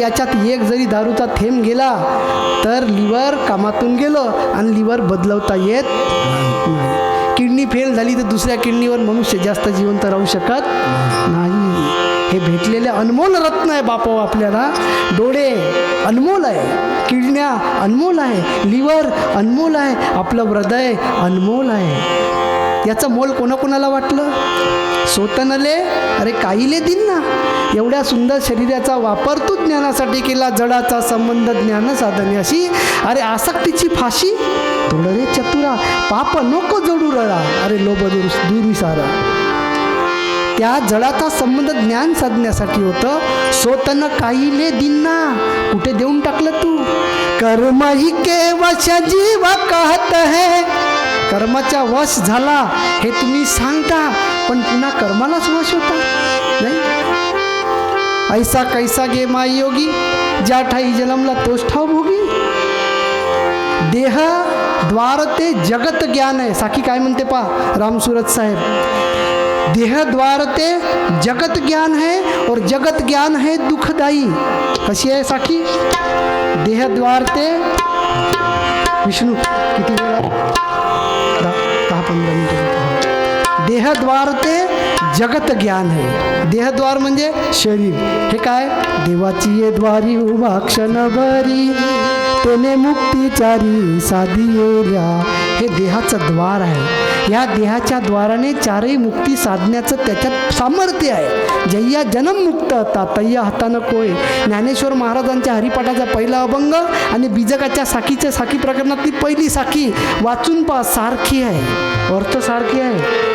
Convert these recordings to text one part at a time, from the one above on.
याच्यात एक जरी दारूचा थेंब गेला तर लिव्हर कामातून गेलं आणि लिव्हर बदलवता येत नाही. किडनी फेल झाली तर दुसऱ्या किडनीवर मनुष्य जास्त जिवंत राहू शकत नाही. हे भेटलेले अनमोल रत्न आहे बापो आपल्याला. डोळे अनमोल आहे किडण्या अनमोल आहे लिव्हर अनमोल आहे आपलं हृदय अनमोल आहे. याचं मोल कोणाकोणाला वाटलं? सोतनले? अरे काहीले दिन ना. एवढ्या सुंदर शरीराचा वापर तू ज्ञानासाठी केला जडाचा संबंध ज्ञान साधण्याशी अरे आसक्तीची फाशी. तोड रे चतुरा पाप नको जडू रळा अरे लोभ दूर दुर्विसारा. त्या जडाचा संबंध ज्ञान साधण्यासाठी होतं. सोतन काहीले दिना कुठे देऊन टाकलं तू? कर्म ही केवश जीव कहत है. कर्माचा वश झाला हे तुम्ही सांगता पण पुन्हा कर्मालाच वश होता? नाही? ऐसा कैसा गे माय योगी ज्या ठाई जन्मला तोच ठाव भोगी? देह द्वार ते जगत ज्ञान आहे. साखी काय म्हणते पा रामसुरत साहेब. देह द्वार ते जगत ज्ञान है और जगत ज्ञान है दुःखदायी. कशी आहे साखी? देह द्वार ते विष्णू किती वेळा दहा देहद्वार ते जगत ज्ञान आहे देहद्वार म्हणजे शरीर. हे काय? देवाची ये द्वारी उभा क्षणभरी. तेने मुक्तीचारी साधी येल्या हे देहाचं द्वार आहे. या देहाच्या द्वाराने चारही मुक्ती साधण्याचं त्याच्यात सामर्थ्य आहे. जय्या जनममुक्त होता तय्या हातानं कोय. ज्ञानेश्वर महाराजांच्या हरिपाठाचा पहिला अभंग आणि बीजकाच्या साखीच्या साखी प्रकरणातली पहिली साखी वाचून पा सारखी आहे. अर्थ सारखी आहे.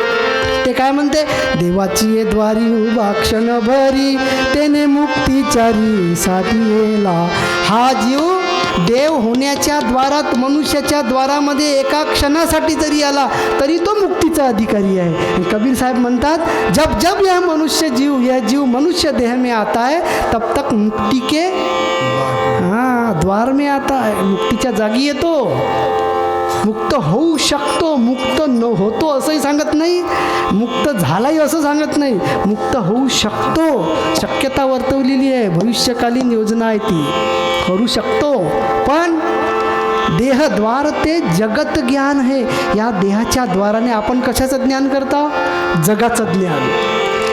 ते काय म्हणते? देवाची ये द्वारी उभा क्षणभरी तेने मुक्तीचारी साधिएला हा जीव देव होण्याच्या द्वारात मनुष्याच्या द्वारामध्ये एका क्षणासाठी जरी आला तरी तो मुक्तीचा अधिकारी आहे. कबीर साहेब म्हणतात जब जब यह मनुष्य जीव यह जीव मनुष्य देह में आता है तब तक मुक्ती के हाँ द्वार में आता है मुक्तीच्या जागी येतो. मुक्त होऊ शकतो मुक्त न होतो असंही सांगत नाही. मुक्त झालाही असं सांगत नाही. मुक्त होऊ शकतो. शक्यता वर्तवलेली आहे. भविष्यकालीन योजना आहे ती. करू शकतो. पण देहद्वार ते जगत ज्ञान आहे या देहाच्या द्वाराने आपण कशाचं ज्ञान करता? जगाचं ज्ञान.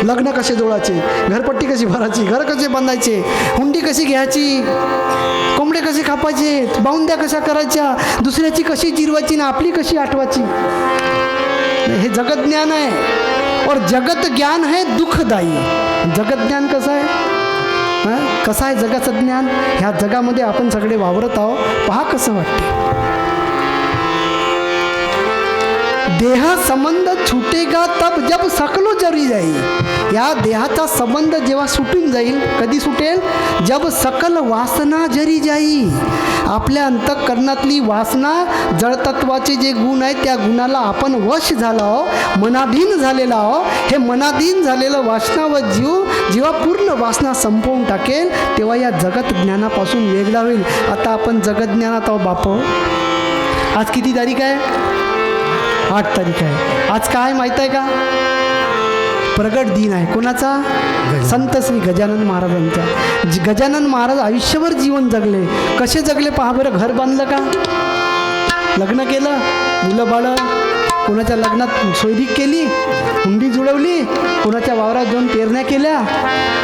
लग्न कसे जोडायचे? घरपट्टी कशी भरायची? घर कसे बांधायचे? हुंडी कशी घ्यायची? कोंबडे कसे कापायचे? बाउंद्या कशा करायच्या? दुसऱ्याची कशी जिरवायची ना आपली कशी आठवायची? हे जगत ज्ञान आहे. और जगत ज्ञान है दुःखदायी. जगत ज्ञान कसं आहे? हां? कसं आहे जगाचं ज्ञान? ह्या जगामध्ये आपण सगळे वावरत आहोत. पहा कसं वाटते देह संबंध छुटेगा तब जब सकलो जरी जाईल या देहाचा संबंध जेव्हा सुटून जाईल कधी सुटेल? जब सकल वासना जरी जाई। आपल्या अंतःकरणातली वासना जडतत्वाचे जे गुण आहेत त्या गुणाला आपण वश झालो आहो मनाधीन झालेला आहो. हे मनाधीन झालेलं वासना व जीव जेव्हा पूर्ण वासना संपवून टाकेल तेव्हा या जगत ज्ञानापासून वेगळा होईल. आता आपण जगतज्ञानात आहो बाप. आज किती तारीख आहे? आठ तारीख आहे. आज काय माहीत आहे का? प्रगट दिन आहे. कोणाचा? संत श्री गजानन महाराजांचा. गजानन महाराज आयुष्यभर जीवन जगले. कसे जगले पहा बरं घर बांधलं का? लग्न केलं मुलं बाळं कोणाच्या लग्नात सोयरीक केली हुंडी जुळवली कोणाच्या वावरात जाऊन पेरण्या केल्या.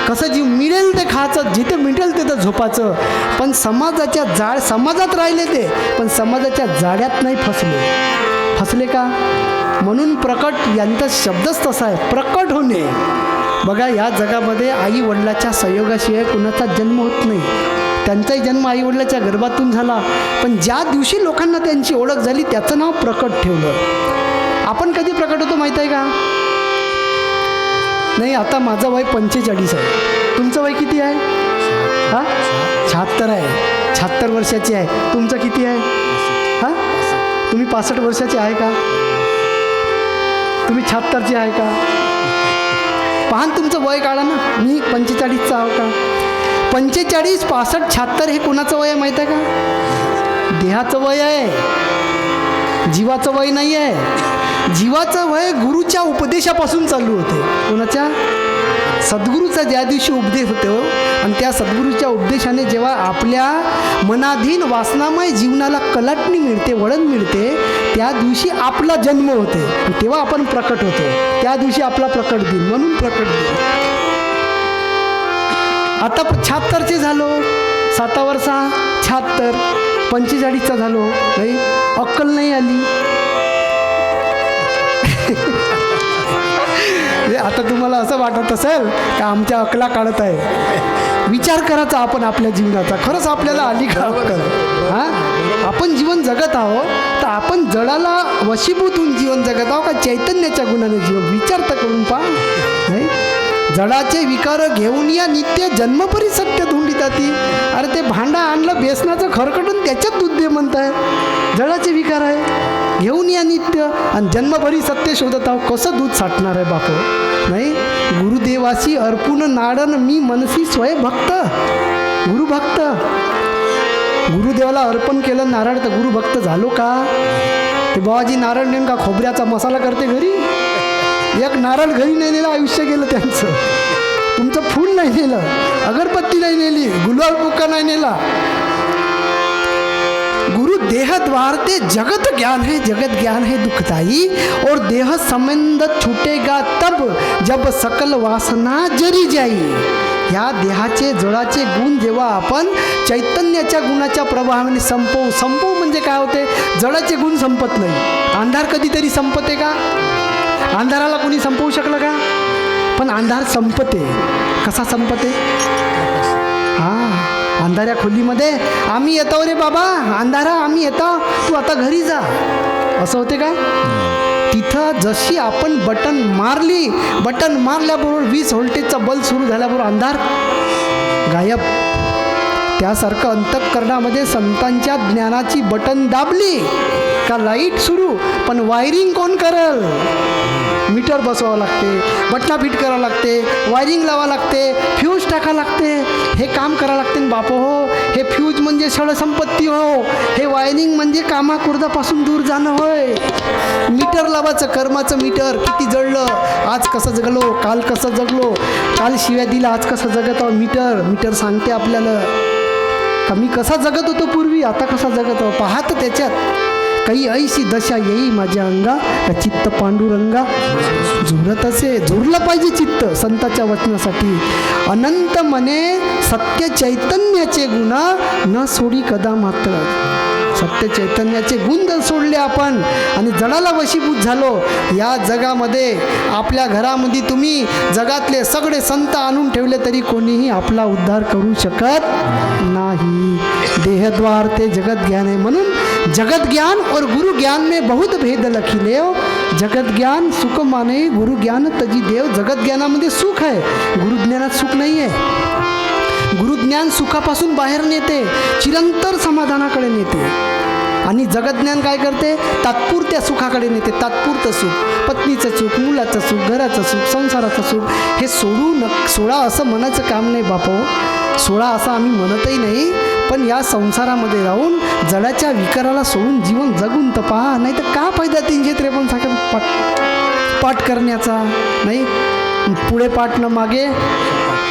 कसं जीव मिळेल ते खायचं जिथे मिळेल तिथं झोपाचं पण समाजाच्या जाळ समाजात राहिले ते पण समाजाच्या जाड्यात नाही फसले. फसले का? म्हणून प्रकट यांचा शब्दच तसा आहे. प्रकट होणे. बघा या जगामध्ये आई वडिलाच्या संयोगाशिवाय कुणाचा जन्म होत नाही. त्यांचाही जन्म आई वडिलाच्या गर्भातून झाला. पण ज्या दिवशी लोकांना त्यांची ओळख झाली त्याचं नाव प्रकट ठेवलं. आपण कधी प्रकट होतो माहीत आहे का? नाही आता माझं वय पंचेचाळीस आहे. तुमचं वय किती आहे? हां? शहात्तर आहे. शहात्तर वर्षाची आहे. तुमचं किती आहे? तुम्ही पासष्ट वर्षाचे आहे का? तुम्ही शहात्तरचे आहे का? पहा तुमचं वय काढा ना. मी पंचेचाळीसचा आहो का? पंचेचाळीस पासष्ट शहात्तर हे कोणाचं वय आहे माहीत आहे का? देहाचं वय आहे. जीवाचं वय नाही आहे जीवाचं वय गुरुच्या उपदेशापासून चालू होते. कोणाच्या? सद्गुरूचा ज्या दिवशी उपदेश होतो आणि त्या सद्गुरूच्या उपदेशाने जेव्हा आपल्या मनाधीन वासनामय जीवनाला कलाटणी मिळते वळण मिळते त्या दिवशी आपला जन्म होते. तेव्हा आपण प्रकट होतो. त्या दिवशी आपला प्रकट दिन म्हणून प्रकट दिन. आता शहात्तरचे झालो. साता वर्षा शहात्तर पंचेचाळीसचा झालो. नाही अक्कल नाही आली. आता तुम्हाला असं वाटत असेल का आमच्या अकला काढत आहे? विचार करायचा आपण आपल्या जीवनाचा. खरंच आपल्याला आली का हां? आपण जीवन जगत आहोत तर आपण जडाला वशीभूत होऊन जीवन जगत आहोत का चैतन्याच्या गुणाने जीवन? विचार तर करून पहा नाही? जडाचे विकार घेऊन या नित्य जन्मपरी सत्य धुंडीतात ती अरे ते भांडा आणलं बेसनाचं खरकटून त्याच्यात दूध दे म्हणताय. जडाचे विकार आहे. घेऊन या नित्य आणि जन्मभरी सत्य शोधत आहो कसं दूध साठणार आहे बाप? नाही? गुरुदेवाशी अर्पून नाडन मी मनसी स्वयंभक्त. गुरुभक्त. गुरुदेवाला अर्पण केलं नारळ तर गुरुभक्त झालो का? ते बाबाजी नारळ नेमका खोबऱ्याचा मसाला करते घरी. एक नारळ घरी नाही नेलं आयुष्य गेलं त्यांचं. तुमचं फूल नाही नेलं अगरबत्ती नाही नेली गुलाल बुक्का नाही नेला. देहद्वार देह द्वार ते जगत ज्ञान है जगत ज्ञान है दुखदाई। और देह संबंध छूटेगा तब जब सकल वासना जरी जाई। ह्या देहाचे जळाचे गुण जेव्हा आपण चैतन्याच्या गुणाच्या प्रभावाने संपवू संपवू म्हणजे काय होते? जळाचे गुण संपत नाही. अंधार कधीतरी संपते का? अंधाराला कोणी संपवू शकलं का? पण अंधार संपते. कसा संपते? अंधाऱ्या खोलीमध्ये आम्ही येतो रे बाबा अंधारा आम्ही येतो तू आता घरी जा. असं होते का? तिथं जशी आपण बटन मारली बटन मारल्याबरोबर वीस व्होल्टेजचा बल्ब सुरू झाल्याबरोबर अंधार गायब. त्यासारखं अंतःकरणामध्ये संतांच्या ज्ञानाची बटन दाबली का लाइट सुरू पण वायरिंग कोण करल? मीटर बसवावं लागते बटना फिट करावं लागते वायरिंग लावा लागते फ्यूज टाका लागते. हे काम करावं लागते बापो हो. हे फ्यूज म्हणजे सळ संपत्ती हो. हे वायरिंग म्हणजे कामाकुर्दापासून दूर जाणं होय. मीटर लावायचं कर्माचं मीटर किती जळलं. आज कसं जगलो काल कसं जगलो. काल शिव्या दिला आज कसं जगत आहो मीटर मीटर सांगते आपल्याला. का मी कसा जगत होतो पूर्वी? आता कसा जगत आहो पाहत त्याच्यात. काही ऐशी दशा येई माझ्या अंगा का चित्त पांडुरंगा. झुरत असे झुरलं पाहिजे चित्त संताच्या वचनासाठी. अनंत मने सत्य चैतन्याचे गुण न सोडी कदा मात्र. सत्य चैतन्याचे गुण जर सोडले आपण आणि जडाला वशीभूत झालो. या जगामध्ये आपल्या घरामध्ये तुम्ही जगातले सगळे संत आणून ठेवले तरी कोणीही आपला उद्धार करू शकत नाही. देहद्वार ते जगत ज्ञान आहे म्हणून जगत ज्ञान और गुरु ज्ञान में बहुत भेद लखिले हो. जगत ज्ञान सुख माने गुरु ज्ञान तजी देव. जगत ज्ञानामध्ये सुख आहे गुरुज्ञानात सुख नाही आहे गुरुज्ञान सुखापासून बाहेर नेते चिरंतर समाधानाकडे नेते. आणि जगज्ञान काय करते? तात्पुरत्या सुखाकडे नेते. तात्पुरतं सुख पत्नीचं सुख मुलाचं सुख घराचं सुख संसाराचं सुख हे सोडू न सोळा असं म्हणायचं काम नाही बापो. सोळा असं आम्ही म्हणतही नाही पण या संसारामध्ये राहून जडाच्या विकाराला सोडून जीवन जगून तर पहा. नाही तर का फायदा तीनशे त्रेपन्न साखर पाठ पाठ करण्याचा? नाही? पुढे पाठ न मागे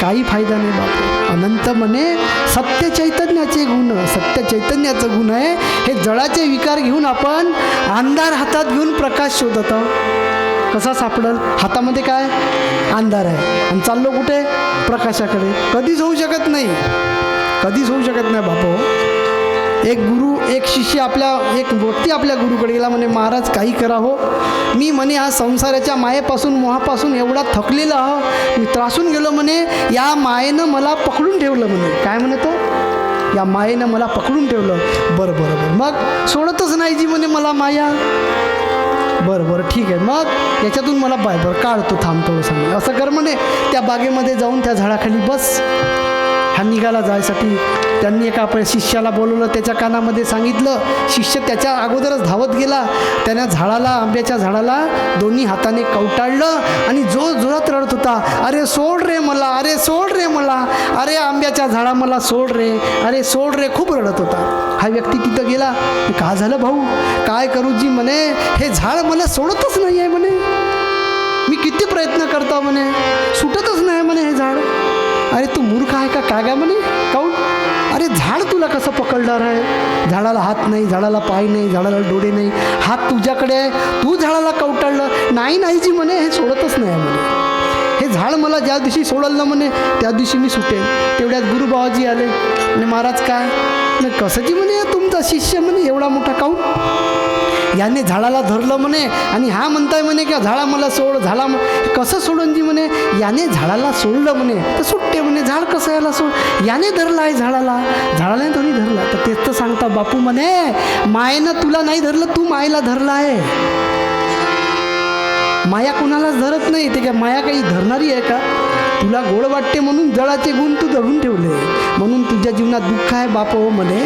काही फायदा नाही बाप अनंत म्हणे सत्य चैतन्याचे गुण सत्य चैतन्याचं गुण आहे. हे जळाचे विकार घेऊन आपण अंधार हातात घेऊन प्रकाश शोधत आहोत. कसा सापडल? हातामध्ये काय? अंधार आहे. आणि चाललो कुठे? प्रकाशाकडे. कधीच होऊ शकत नाही. कधीच होऊ शकत नाही बापू. एक गुरु एक शिष्य आपल्या एक व्यक्ती आपल्या गुरुकडे गेला म्हणे महाराज काही करा हो. मी म्हणे हा संसाराच्या मायेपासून मोहापासून एवढा थकलेला आहो. मी त्रासून गेलो म्हणे. या मायेनं मला पकडून ठेवलं म्हणे. काय म्हणतो? या मायेनं मला पकडून ठेवलं. बरं बरं बरं. मग सोडतच नाही जी म्हणे मला माया. बरं बरं ठीक आहे. मग याच्यातून मला बाय बरं काढतो थांबतो थोडंसं म्हणे. असं कर म्हणे. त्या बागेमध्ये जाऊन त्या झाडाखाली बस. हा निघाला जायसाठी. त्यांनी एका आपल्या शिष्याला बोलवलं त्याच्या कानामध्ये सांगितलं शिष्य त्याच्या अगोदरच धावत गेला. त्यानं झाडाला आंब्याच्या झाडाला दोन्ही हाताने कवटाळलं आणि जो जोरात रडत होता अरे सोड रे मला अरे सोड रे मला अरे आंब्याच्या झाडा मला सोड रे अरे सोड रे खूप रडत होता. हा व्यक्ती तिथं गेला. का झालं भाऊ? काय करू जी म्हणे? हे झाड मला सोडतच नाही आहे म्हणे. मी किती प्रयत्न करता म्हणे. सुटतच नाही म्हणे हे झाड. अरे तू मूर्ख आहे का? काय काय म्हणे? काऊन? अरे झाड तुला कसं पकडणार आहे? झाडाला हात नाही झाडाला पाय नाही झाडाला डोळे नाही. हात तुझ्याकडे आहे. तू झाडाला कवटाळलं. नाही नाही जी म्हणे हे सोडतच नाही म्हणे. हे झाड मला ज्या दिवशी सोडलं ना म्हणे त्या दिवशी मी सुटेन. तेवढ्यात गुरुबावाजी आले. आणि महाराज काय? कसं जी म्हणे तुमचा शिष्य म्हणे एवढा मोठा काऊन? याने झाडाला धरलं म्हणे आणि हा म्हणताय म्हणे की झाडा मला सोड झाडा कसं सोडून जी म्हणे? याने झाडाला सोडलं म्हणे. तर सुटते म्हणे झाड कसं याला सोड? याने धरलं आहे झाडाला. झाडाला थोडी धरलं? तर तेच तर सांगता बापू म्हणे मायेनं तुला नाही धरलं तू मायेला धरलं आहे. माया कुणालाच धरत नाही. ते काय माया काही धरणारी आहे का? तुला गोड वाटते म्हणून जळाचे गुण तू धरून ठेवले. म्हणून तुझ्या जीवनात दुःख आहे बाप हो म्हणे.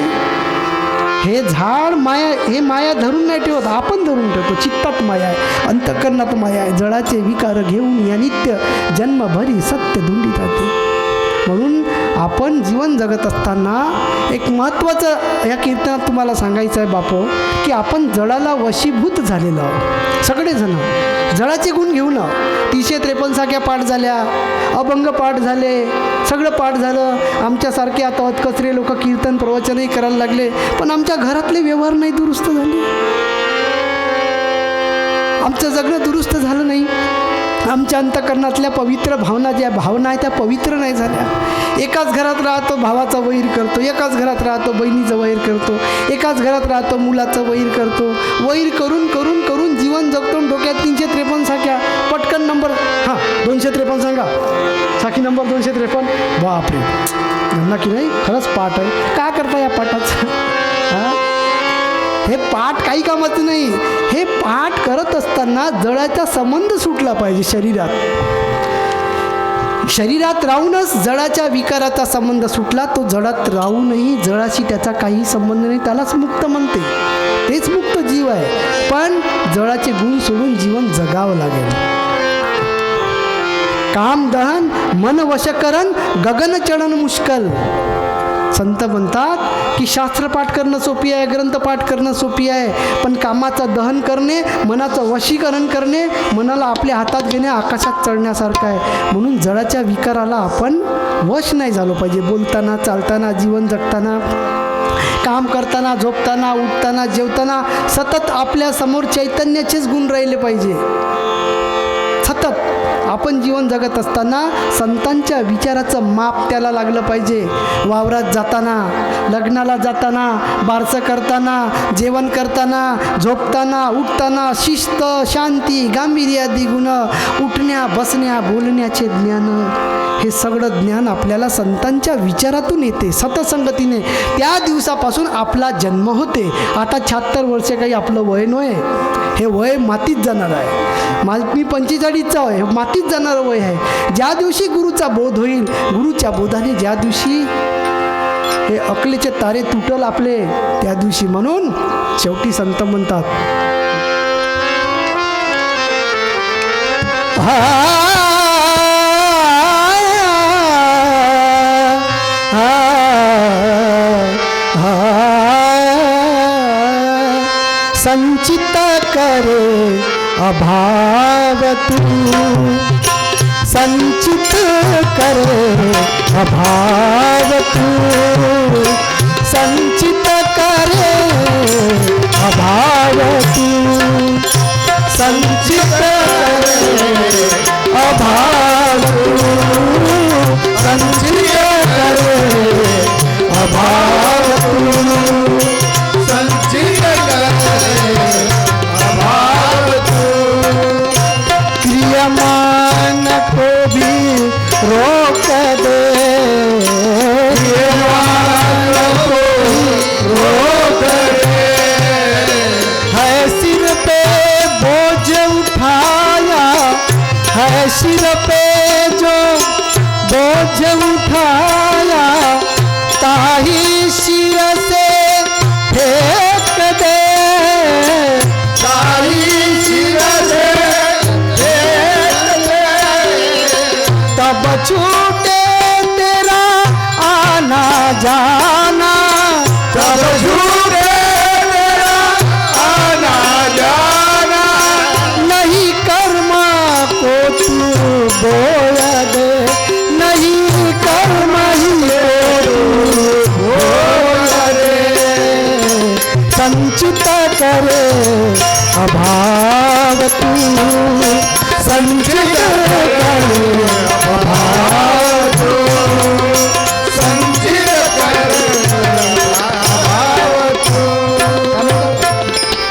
हे झाड माया हे माया धरून नाही ठेवत आपण धरून ठेवतो. चित्तात माया आहे अंतकरणात माया आहे. जळाचे विकार घेऊन या नित्य जन्मभरी सत्य धुंडी जाते. म्हणून आपण जीवन जगत असताना एक महत्त्वाचं या कीर्तनात तुम्हाला सांगायचं आहे बापो की आपण जळाला वशीभूत झालेलो आहोत. सगळेजण जळाचे गुण घेऊन तीनशे त्रेपन्न साख्या पाठ झाल्या. अभंग पाठ झाले. सगळं पाठ झालं. आमच्यासारखे आता अतकचरे लोक कीर्तन प्रवचनही करायला लागले. पण आमच्या घरातले व्यवहार नाही दुरुस्त झाले. आमचं जगणं दुरुस्त झालं नाही. आमच्या अंतकरणातल्या पवित्र भावना ज्या भावना आहेत त्या पवित्र नाही झाल्या. एकाच घरात राहतो भावाचा वैर करतो. एकाच घरात राहतो बहिणीचं वैर करतो. एकाच घरात राहतो मुलाचं वैर करतो. वैर करून करून करून जीवन जगतो. आणि तीनशे त्रेपन्न साख्या. पटकन नंबर हां दोनशे त्रेपन्न सांगा. साखी नंबर दोनशे त्रेपन्न. बापरे. यांना की नाही खरंच पाठ आहे. का करता या पाठाचं हां? हे पाठ काही कामाचं नाही. हे पाठ करत असताना जळाचा संबंध सुटला पाहिजे शरीरात. शरीरात राहूनच जळाच्या विकाराचा संबंध सुटला. तो जळात राहूनही जळाशी त्याचा काही संबंध नाही. त्यालाच मुक्त म्हणते. तेच मुक्त जीव आहे. पण जळाचे गुण सोडून जीवन जगावं लागेल. काम दहन मन वशकरण गगन चढण मुश्कल. संत म्हणतात की शास्त्रपाठ करणं सोपी आहे ग्रंथपाठ करणं सोपी आहे. पण कामाचं दहन करणे मनाचं वशीकरण करणे मनाला आपल्या हातात घेणे आकाशात चढण्यासारखं आहे. म्हणून जळाच्या विकाराला आपण वश नाही झालो पाहिजे. बोलताना चालताना जीवन जगताना. काम करताना झोपताना उठताना जेवताना सतत आपल्यासमोर चैतन्याचेच गुण राहिले पाहिजे. आपण जीवन जगत असताना संतांच्या विचाराचं माप त्याला लागलं पाहिजे. वावरात जाताना लग्नाला जाताना बारसं करताना जेवण करताना झोपताना उठताना शिस्त शांती गांभीर्यादी गुण उठण्या बसण्या बोलण्याचे ज्ञान. हे सगळं ज्ञान आपल्याला संतांच्या विचारातून येते सतसंगतीने. त्या दिवसापासून आपला जन्म होते. आता शहात्तर वर्ष काही आपलं वय नव्हे. हे वय मातीत जाणार आहे. मा मी पंचेचाळीसचा आहे. मातीत मातीत जाणारं वय आहे. ज्या दिवशी गुरुचा बोध होईल गुरुच्या बोधाने ज्या दिवशी हे अकलेचे तारे तुटल आपले त्या दिवशी म्हणून शेवटी संत म्हणतात. संचित करे अभाव तू। संचित कर अभाव तू संचित कर अभाव तू संचित करे अभाव तू संचित कर अभाव संचित करे अभाव तू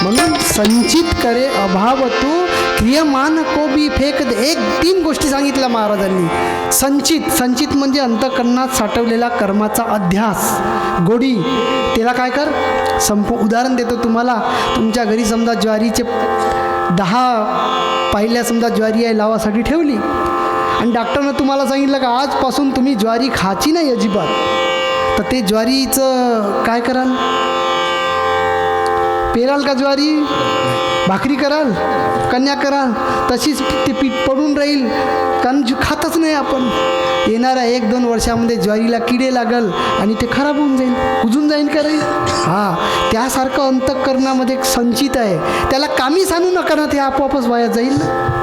म्हणून संचित करे अभाव तू क्रियमान कोबी फेक दे. एक तीन गोष्टी सांगितल्या महाराजांनी. संचित संचित म्हणजे अंतकरणात साठवलेला कर्माचा अध्यास. गोडी त्याला काय कर? संप उदाहरण देतो तुम्हाला. तुमच्या घरी समजा ज्वारीचे दहा पहिल्या समजा ज्वारी आहे लावासाठी ठेवली. आणि डॉक्टरनं तुम्हाला सांगितलं का आजपासून तुम्ही ज्वारी खाची नाही अजिबात. तर ते ज्वारीचं काय कराल? पेराल का ज्वारी? भाकरी कराल कन्या कराल तशीच ते पीठ पडून राहील. कारण खातच नाही आपण. येणाऱ्या एक दोन वर्षामध्ये ज्वारीला किडे लागल आणि ते खराब होऊन जाईल. कुजून जाईल का रे हां त्यासारखं अंतःकरणामध्ये एक संचित आहे. त्याला कामी सांगू नका ना ते आपोआपच वाया जाईल. ना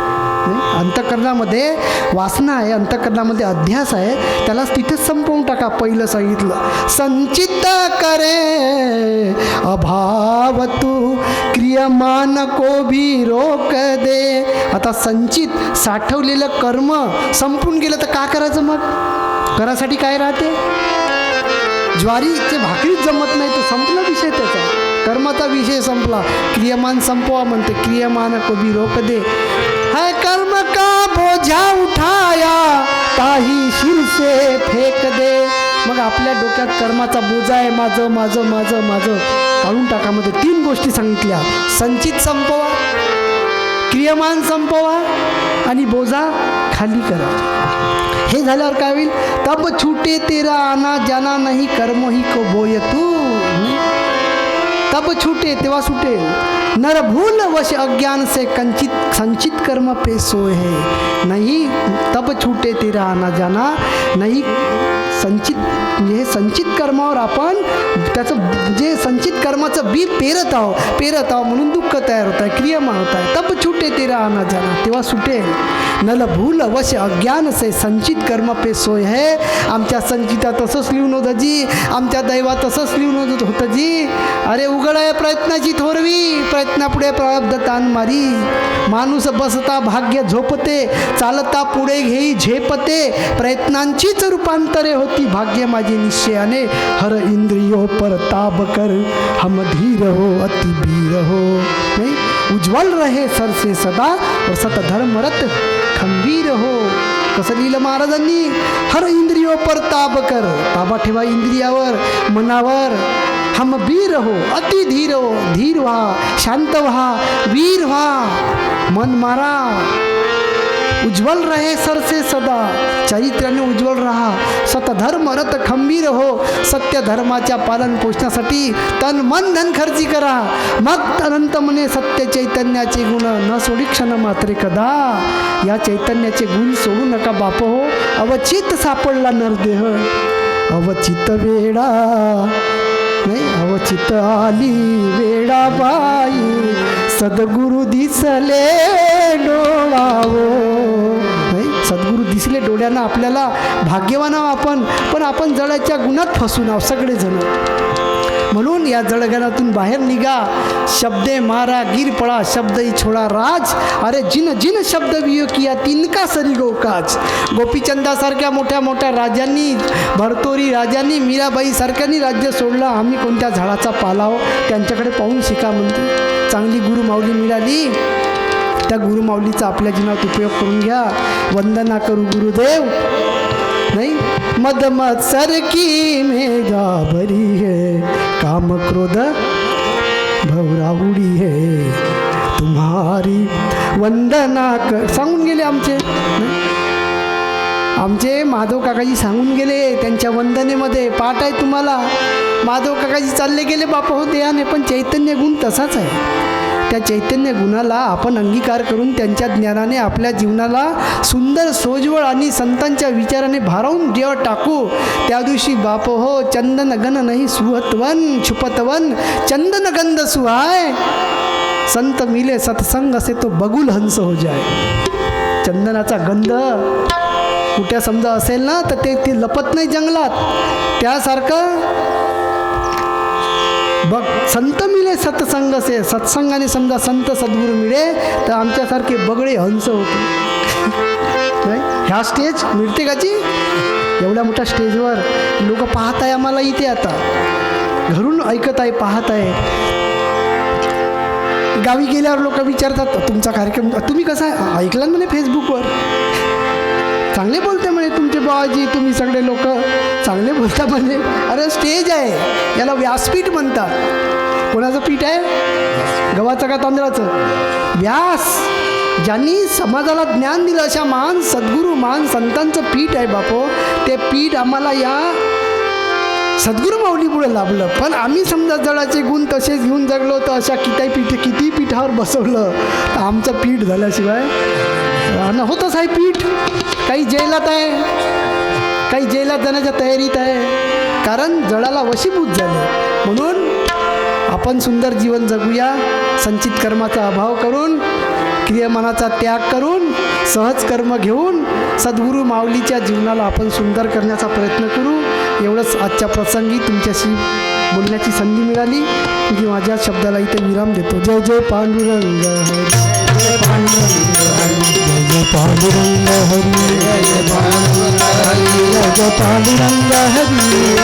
अंतकरणामध्ये वासना आहे अंतकरणामध्ये अध्यास आहे त्याला तिथेच संपवून टाका पहिलं सांगितलं. संचित करे अभाव तू क्रियमान को भी रोक दे. आता संचित साठवलेलं कर्म संपून गेलं तर का करायचं मग? करासाठी काय राहते? ज्वारीचे भाकरीच जमत नाही तर संपला विषय त्याचा. कर्माचा विषय संपला. क्रियमान संपवा म्हणते क्रियमान को रोक दे. बोझा उठाया. काही शिरसे फेक दे. मग आपल्या डोक्यात कर्माचा बोजा आहे. माझं माझं माझं माझं. काढून टाकामध्ये तीन गोष्टी सांगितल्या. संचित संपवा. क्रियमान संपवा. आणि बोजा खाली करा. हे झाल्यावर काय होईल? तब छुटे तेरा आना जाना नाही कर्म ही को बोय तू. तब छूटे तेव्हा सुटेल नर भूल वश अज्ञान से कंचित संचित कर्म पे सोय है। नहीं तब छूटे तेरा आना जाना। नाही संचित म्हणजे हे संचित कर्मावर आपण त्याचं जे संचित कर्माचं बी पेरत आहो पेरत आहो म्हणून दुःख तयार होत आहे क्रियमान होत आहे. तप छुटे तेरा आना जाना तेव्हा सुटे. नल भूल अवश्य अज्ञान से संचित कर्म पे सोय है. आमच्या संचिता तसंच लिहून होतं जी. आमच्या दैवात तसंच लिहून होत होतं जी. अरे उघड आहे प्रयत्नाची थोरवी. प्रयत्नापुढे प्रारब्ध ताण मारी. माणूस बसता भाग्य झोपते. चालता पुढे घेई झेपते. प्रयत्नांचीच रूपांतरे होती भाग्य माझे निश्चयाने. हर इंद्रियो परताप कर. हम धीर हो अति वीर हो. नहीं? उज्ज्वल रहे सर से सदा और सत सतधर्मरत खंबीर हो. कसं लिहिलं महाराजांनी? हर इंद्रियो पर ताब कर. ताबा ठेवा इंद्रियावर मनावर. हम वीर हो अति धीर हो. धीर व्हा शांत व्हा वीर व्हा. मन मारा. उज्ज्वल रहे सर से सदा। चरित्राने उज्ज्वल राहा। सतधर्म रत खंबीर हो। सत्य धर्माच्या पालन पोषणासाठी तन मन धन खर्ची करा। मग अनंत मने सत्य चैतन्याचे गुण न सोडी क्षण मात्रे कदा। या चैतन्याचे गुण सोडू नका बाप हो। अवचित सापडला नरदेह। अवचित वेळा नाही अवचित आली वेडा बाई सद्गुरु दिसले डोळावो. नाही सद्गुरू दिसले डोळ्यानं आपल्याला भाग्यवान आहो आपण पण आपण जळाच्या गुणात फसून आहोत सगळेजण. म्हणून या जळगणातून बाहेर निघा. शब्दे मारा गिर पळा शब्दही छोडा. राज अरे जिन जिन शब्द वियो किया तिनका सरी गोकाज. गोपीचंदासारख्या मोठ्या मोठ्या राजांनी भरतोरी राजांनी मीराबाई सारख्यांनी राज्य सोडलं. आम्ही कोणत्या झाडाचा पालाव त्यांच्याकडे पाहून शिका म्हणते. चांगली गुरुमाऊली मिळाली. त्या गुरुमाऊलीचा आपल्या जीवनात उपयोग करून घ्या. वंदना करू गुरुदेव. नाही? मदमत सरकी की मेघा भरी है. काम क्रोध? भवरा हे तुम्हारी वंदना कर सांगून गेले आमचे. आमचे माधव काकाजी सांगून गेले त्यांच्या वंदनेमध्ये पाठ आहे तुम्हाला. माधव काकाजी चालले गेले बापा हो देहाने पण चैतन्य गुण तसाच आहे. त्या चैतन्य गुणाला आपण अंगीकार करून त्यांच्या ज्ञानाने आपल्या जीवनाला सुंदर सोज्वळ आणि संतांच्या विचाराने भारावून जेव्हा टाकू. त्या दिवशी बाप हो चंदन गण नाही सुहतवन छुपतवन चंदन गंध सुहाय. संत मिले सत्संग असे तो बगुल हंस हो जाय. चंदनाचा गंध कुठे समजा असेल ना तर ते ते लपत नाही जंगलात. त्यासारखं बघ संत मिळे सत्संग से सत्संगाने समजा संत सद्गुरू मिळे तर आमच्यासारखे बगळे हंस होते. ह्या स्टेज मिळते काची एवढ्या मोठ्या स्टेजवर लोक पाहत आहे आम्हाला इथे आता. घरून ऐकत आहे पाहत आहे गावी गेल्यावर लोक विचारतात तुमचा कार्यक्रम तुम्ही कसा आहे? ऐकला ना म्हणे फेसबुकवर चांगले बोलते म्हणे तुमचे बाबाजी तुम्ही सगळे लोक चांगले बोलता म्हणजे अरे स्टेज आहे. याला व्यासपीठ म्हणतात. कोणाचं पीठ आहे? गव्हाचं का तांदळाचं? व्यास. ज्यांनी समाजाला ज्ञान दिलं अशा महान सद्गुरू महान संतांचं पीठ आहे बापो. ते पीठ आम्हाला या सद्गुरू माऊलीमुळे लाभलं. पण आम्ही समजा जळाचे गुण तसेच घेऊन जगलो तर अशा किती पीठ किती पीठावर बसवलं? तर आमचं पीठ झाल्याशिवाय राहणं होतच आहे पीठ। काही जेलात आहे काही जेलात जाण्याच्या तयारीत आहे कारण जळाला वशीभूत झाले। म्हणून आपण सुंदर जीवन जगूया संचित कर्माचा अभाव करून क्रियमानाचा त्याग करून सहज कर्म घेऊन सद्गुरू माऊलीच्या जीवनाला आपण सुंदर करण्याचा प्रयत्न करू. एवढंच आजच्या प्रसंगी तुमच्याशी बोलण्याची संधी मिळाली. की माझ्या शब्दाला इथे विराम देतो. जय जय पांडुरंग हरी. जय पांडुरंग हरी. जय पांडुरंग हरी जय पांडुरंग हरी.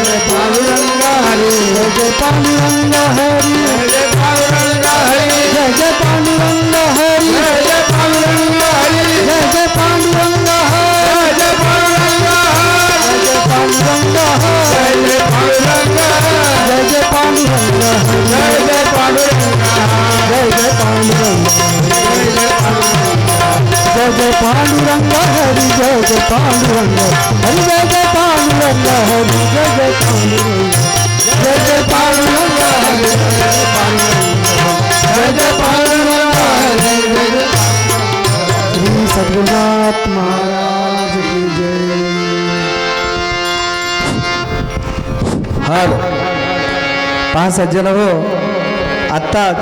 जय पांडुरंग हरी जय पांडुरंग हरी. जय पांडुरंग हरी जय पांडुरंग हरी. जय पांडुरंग हरी. जय पांडुरंग हरी. जय पांडुरंग हरी. जय पांडुरंग हरी. जय पांडुरंग जय जय हरी पहा सज्जन हो. आत्ताच.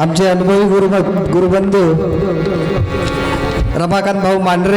आमचे अनुभवी गुरु गुरुबंधू रमाकांत भाऊ मांढरे.